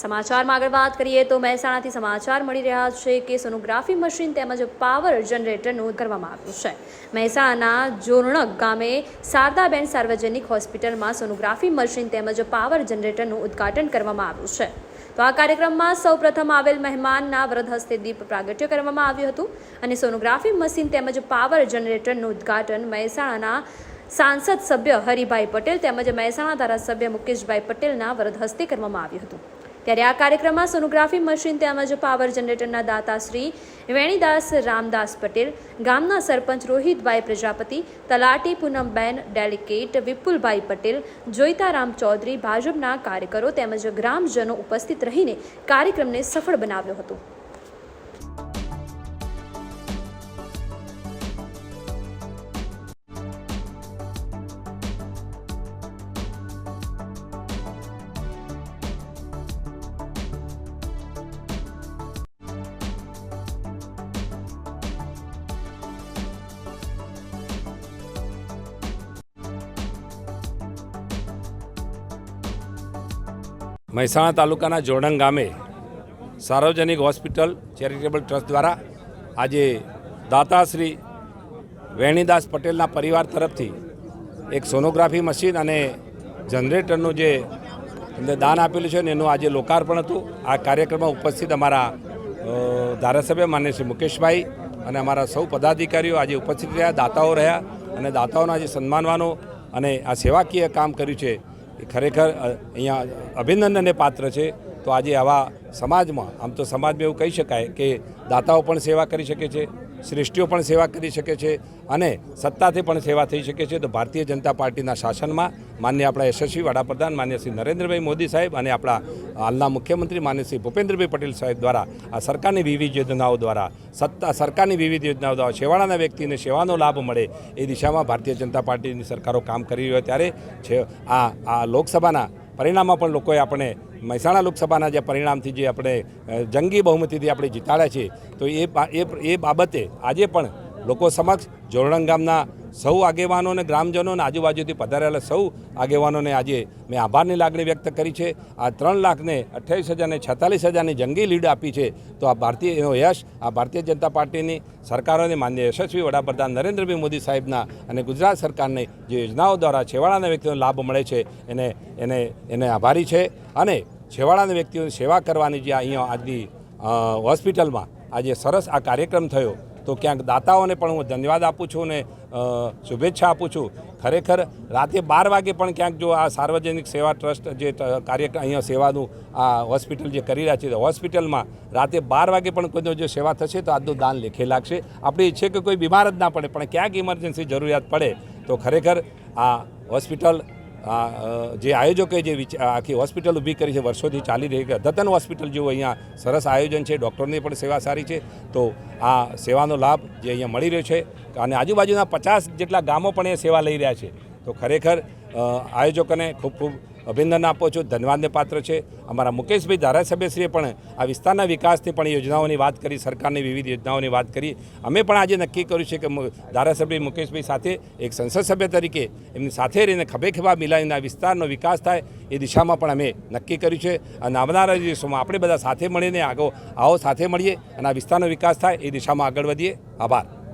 સમાચારમાં આગળ વાત કરીએ તો મહેસાણાથી સમાચાર મળી રહ્યા છે કે સોનોગ્રાફી મશીન તેમજ પાવર જનરેટરનું કરવામાં આવ્યું છે. મહેસાણાના જોરણક ગામે શારદાબેન સાર્વજનિક હોસ્પિટલમાં સોનોગ્રાફી મશીન તેમજ પાવર જનરેટરનું ઉદ્ઘાટન કરવામાં આવ્યું છે. તો આ કાર્યક્રમમાં સૌપ્રથમ આવેલ મહેમાનના વ્રત હસ્તે દીપ પ્રાગટ્ય કરવામાં આવ્યું હતું અને સોનોગ્રાફી મશીન તેમજ પાવર જનરેટરનું ઉદ્ઘાટન મહેસાણાના સાંસદ સભ્ય હરિભાઈ પટેલ તેમજ મહેસાણા ધારાસભ્ય મુકેશભાઈ પટેલના વ્રત હસ્તે કરવામાં આવ્યું હતું. ત્યારે આ કાર્યક્રમમાં સોનોગ્રાફી મશીન તેમજ પાવર જનરેટરના દાતા શ્રી વેણીદાસ રામદાસ પટેલ, ગામના સરપંચ રોહિતભાઈ પ્રજાપતિ, તલાટી પૂનમબેન, ડેલિકેટ વિપુલભાઈ પટેલ, જોઈતારામ ચૌધરી, ભાજપના કાર્યકરો તેમજ ગ્રામજનો ઉપસ્થિત રહીને કાર્યક્રમને સફળ બનાવ્યો હતો. મહેસાણા તાલુકાના જોડંગ ગામે સાર્વજનિક હોસ્પિટલ ચેરિટેબલ ટ્રસ્ટ દ્વારા આજે દાતાશ્રી વેણીદાસ પટેલના પરિવાર તરફથી એક સોનોગ્રાફી મશીન અને જનરેટરનું જે એમને દાન આપેલું છે ને એનું આજે લોકાર્પણ હતું. આ કાર્યક્રમમાં ઉપસ્થિત અમારા ધારાસભ્ય માન્ય શ્રી મુકેશભાઈ અને અમારા સૌ પદાધિકારીઓ આજે ઉપસ્થિત રહ્યા, દાતાઓ રહ્યા અને દાતાઓના આજે સન્માનવાનો અને આ સેવાકીય કામ કર્યું છે. ખરેખર અહીંયા અભિનંદનને પાત્ર છે. તો આજે આવા સમાજમાં, આમ તો સમાજમાં એવું કહી શકાય કે દાતાઓ પણ સેવા કરી શકે છે, શ્રેષ્ઠીઓ પણ સેવા કરી શકે છે અને સત્તાથી પણ સેવા થઈ શકે છે. તો ભારતીય જનતા પાર્ટીના શાસનમાં માન્ય આપણા યશસ્વી વડાપ્રધાન માન્ય શ્રી નરેન્દ્રભાઈ મોદી સાહેબ અને આપણા હાલના મુખ્યમંત્રી માન્ય શ્રી ભૂપેન્દ્રભાઈ પટેલ સાહેબ દ્વારા આ સરકારની વિવિધ યોજનાઓ દ્વારા સત્તા, સરકારની વિવિધ યોજનાઓ દ્વારા છેવાડાના વ્યક્તિને સેવાનો લાભ મળે એ દિશામાં ભારતીય જનતા પાર્ટીની સરકારો કામ કરી રહ્યો ત્યારે છે આ આ લોકસભાના પરિણામમાં પણ લોકોએ આપણે મહેસાણા લોકસભાના જે પરિણામથી જે આપણે જંગી બહુમતીથી આપણે જીતાડ્યા છે તો એ એ બાબતે આજે પણ લોકો સમક્ષ જોરણંગ ગામના સૌ આગેવાનો અને ગ્રામજનો અને આજુબાજુથી પધારેલા સૌ આગેવાનોને આજે મેં આભારની લાગણી વ્યક્ત કરી છે. આ ત્રણ લાખને અઠ્યાવીસ હજારને છેતાલીસ હજારની જંગી લીડ આપી છે. તો આ ભારતીય એનો યશ, આ ભારતીય જનતા પાર્ટીની સરકારોને માન્ય યશસ્વી વડાપ્રધાન નરેન્દ્રભાઈ મોદી સાહેબના અને ગુજરાત સરકારની જે યોજનાઓ દ્વારા છેવાડાના વ્યક્તિઓને લાભ મળે છે, એને એને એને આભારી છે. અને છેવાડાના વ્યક્તિઓની સેવા કરવાની જે અહીંયા આજની હોસ્પિટલમાં આજે સરસ આ કાર્યક્રમ થયો. તો ક્યાંક દાતાઓને પણ હું ધન્યવાદ આપું છું અને શુભેચ્છા આપું છું. ખરેખર રાતે બાર વાગે પણ ક્યાંક જો આ સાર્વજનિક સેવા ટ્રસ્ટ જે કાર્ય અહીંયા સેવાનું આ હોસ્પિટલ જે કરી રહ્યા છે હોસ્પિટલમાં રાતે બાર વાગે પણ કોઈનો જો સેવા થશે તો આજનું દાન લેખે લાગશે. આપણે ઈચ્છે કે કોઈ બીમાર જ ના પડે, પણ ક્યાંક ઇમરજન્સી જરૂરિયાત પડે, તો ખરેખર આ હોસ્પિટલ આ જે આયોજકોએ જે આખી હોસ્પિટલ ઊભી કરી છે, વર્ષોથી ચાલી રહી છે. અદ્યતન હોસ્પિટલ જેવું અહીંયા સરસ આયોજન છે, ડૉક્ટરની પણ સેવા સારી છે. તો આ સેવાનો લાભ જે અહીંયા મળી રહ્યો છે, અને આજુબાજુના પચાસ જેટલા ગામો પણ એ સેવા લઈ રહ્યા છે. તો ખરેખર આયોજકોને ખૂબ ખૂબ અભિનંદન આપો છો, ધન્યવાદને પાત્ર છે. અમારા મુકેશભાઈ ધારાસભ્યશ્રીએ પણ આ વિસ્તારના વિકાસની પણ યોજનાઓની વાત કરી, સરકારની વિવિધ યોજનાઓની વાત કરી. અમે પણ આજે નક્કી કર્યું છે કે ધારાસભ્ય મુકેશભાઈ સાથે એક સંસદ સભ્ય તરીકે એમની સાથે રહીને ખભે ખભા મિલાવીને આ વિસ્તારનો વિકાસ થાય એ દિશામાં પણ અમે નક્કી કર્યું છે. અને આવનારા દિવસોમાં આપણે બધા સાથે મળીને આગળ આવો સાથે મળીએ અને આ વિસ્તારનો વિકાસ થાય એ દિશામાં આગળ વધીએ. આભાર.